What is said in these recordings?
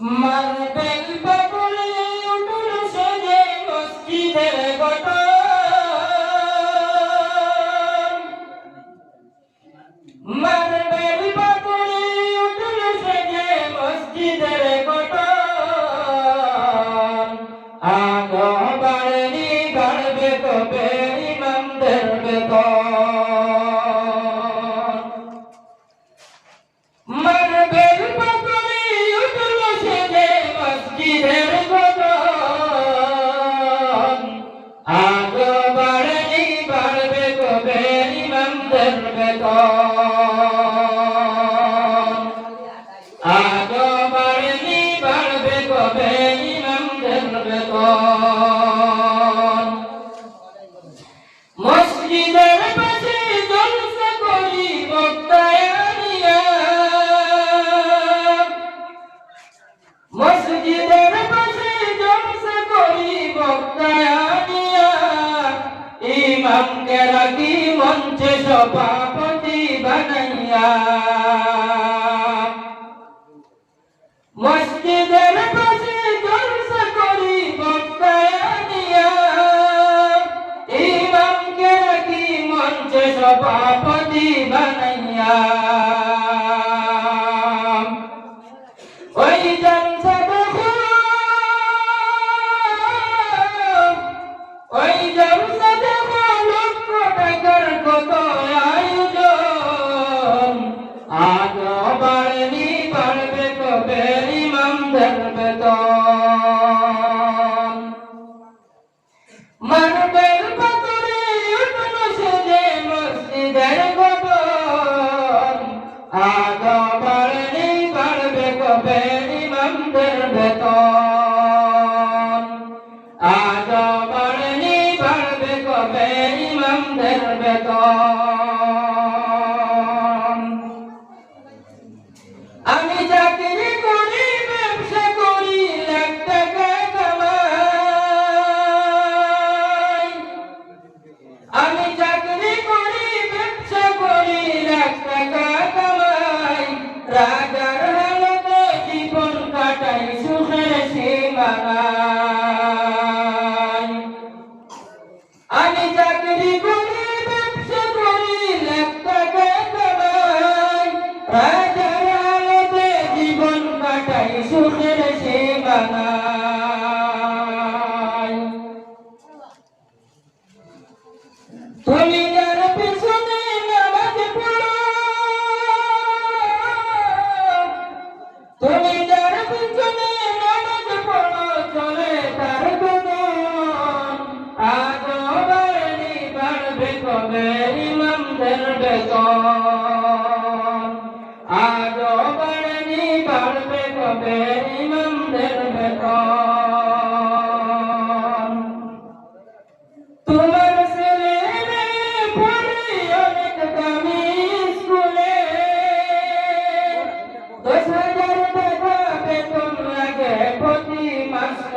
Marble বকুলে উঠল সেজে মসজিদের বট মার্বেল বকুলে উঠল সেজে মসজিদের বট আ তো সভাপতি মঞ্চে সভাপতি বানাইয়া। মসজিদের পাশে জলসা করি বক্তায়ানিয়া ইমামকে রাখি মঞ্চে সভাপতি বানাইয়া। হবে ইমামদের বেতন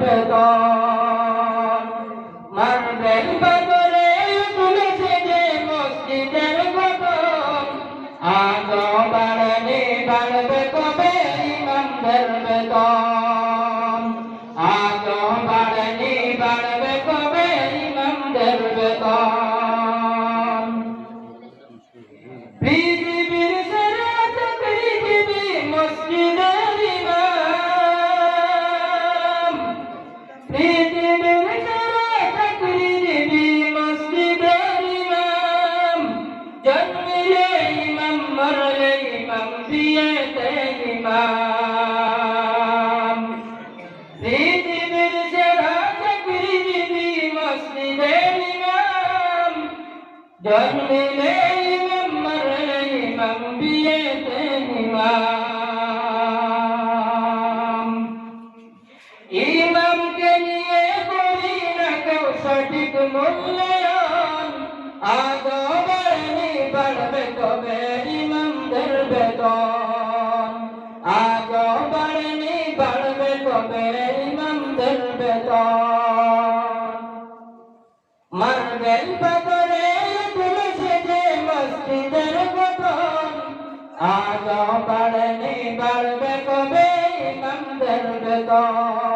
বেতন মানবে বদলে তুলেছে যে মসজিদের বেতন আজ বাড়লে বাড়বে কবে ইমানদের বেতন আজ বাড়লে বাড়বে কবে ইমানদের বেতন Dönmeyleyim merleym enbiyeten imam İmamke niye korine kavşatik mulleyan Adobarni barbe tobe imam derbedan Adobarni barbe tobe imam derbedan Marvel baba ইমামদের